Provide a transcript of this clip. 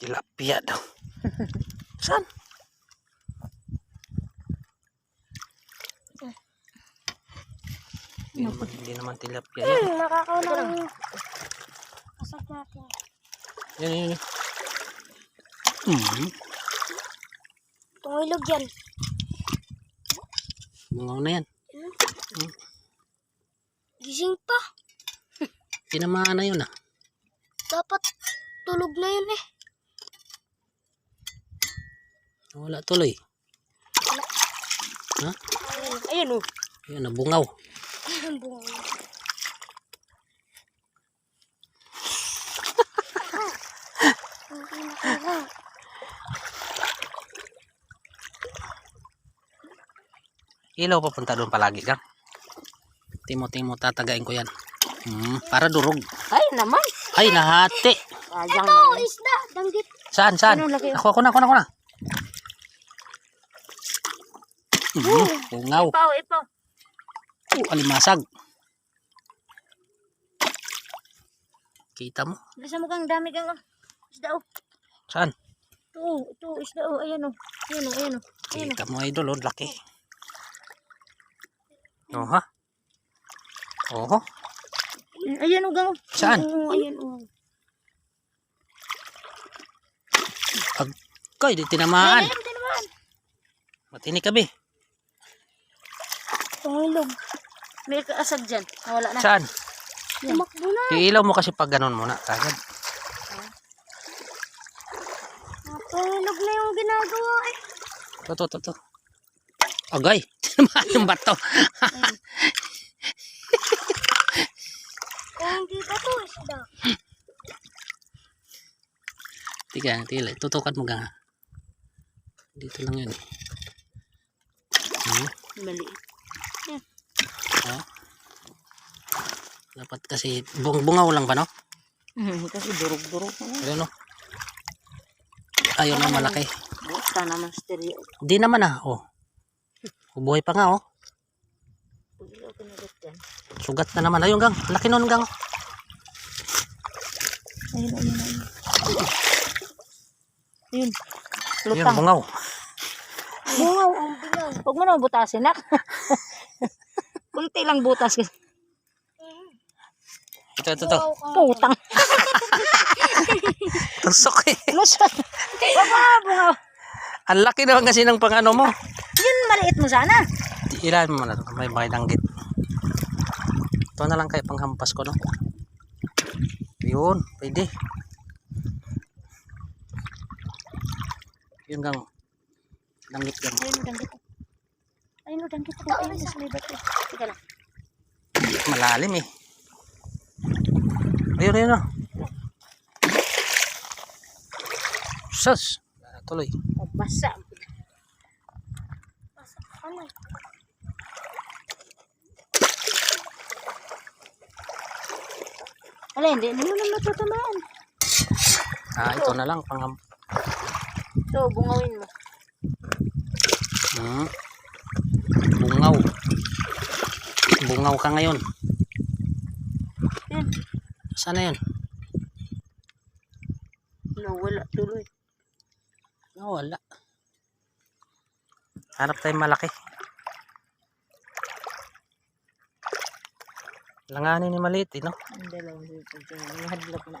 Tilapia daw. Saan? Hindi naman, hindi naman tilapia yan. Hmm, nakakauna ng kasag natin. Yan, yan, yan. Hmm. Tungilog yan. Bungaw na yan. Gising pa. Tinamaan na yun ah. Dapat tulog na yun eh. Wala tuloy. Ha? Ayun oh. Yan, nabungaw. Bunga. Ilaw papunta doon palagi gang. Timo-timo tatagain ko yan. Hmm, para durog. Ay naman. Ay, nahati. Sayang Ito, isda. Danggit. Saan, saan? Ano? Ako, ako na, ako na, ako na. Hmm, bungaw. Ipaw, ipaw. Oh, alimasag. Kita mo? Bisa mo kang dami kang oh. isda oh. Saan? Ito, oh, ito, isda oh. Ayan oh. Ayan oh, ayan oh. Ayan oh. Kita mo, idol, oh, laki. Oh, ha? Oho. Ayan oh, gang oh. Saan? Oo, ayan oh. Koy, di tinamaan. Ayan, ito naman. Matinik ka, be. Tungilog. May kaasag dyan. Nawala na. Saan? Tumakbo na. Iilaw mo kasi pag ganun muna, kagad. Tungilog na yung ginagawa eh. To, to, to, to. Agay, tinamaan yung bato. Kung hindi pa to, isda. Tiga, tila. Tutukan mo gang. ha. Dito lang yun. Hmm. Maliit. Oh. Dapat kasi bung bungaw lang ba no? Hmm, kasi durog-durog. Ayun no. Ayun na malaki. Basta naman stereo. Di naman ah. Oh. Buhay pa nga oh. Sugat na naman. Ayun gang. Laki nun gang. Ayun, ayun, ayun. Ayun. Ayun, Lutang. bungaw. Bungaw ang. Huwag mo na butasin, nak. Kunti lang butas. Ito, ito, ito. Putang. Tusok eh. Lusot. Baba, bunga. Ang laki naman kasi ng pangano mo. Yun, maliit mo sana. Ilan mo na. May may danggit. Ito na lang kay panghampas ko no. Yun, pwede. Yun gang. Danggit gang. Ayun, danggit. Ayun, danggit. Ayun, sa libat. eh. Teka lang. Malalim eh. Ayun, ayun oh. Sus. Tuloy. Basa. Ano? Wala, hindi. Hindi mo na matatamaan. Ah, ito na lang pangham. Ito, bungawin mo. Hmm. Bungaw. Bungaw ka ngayon. Yan. Sana yun? Nawala tuloy. Oh, wala. Hanap tayo malaki. Langanin ni maliit eh, no? Ang. May hadlok na.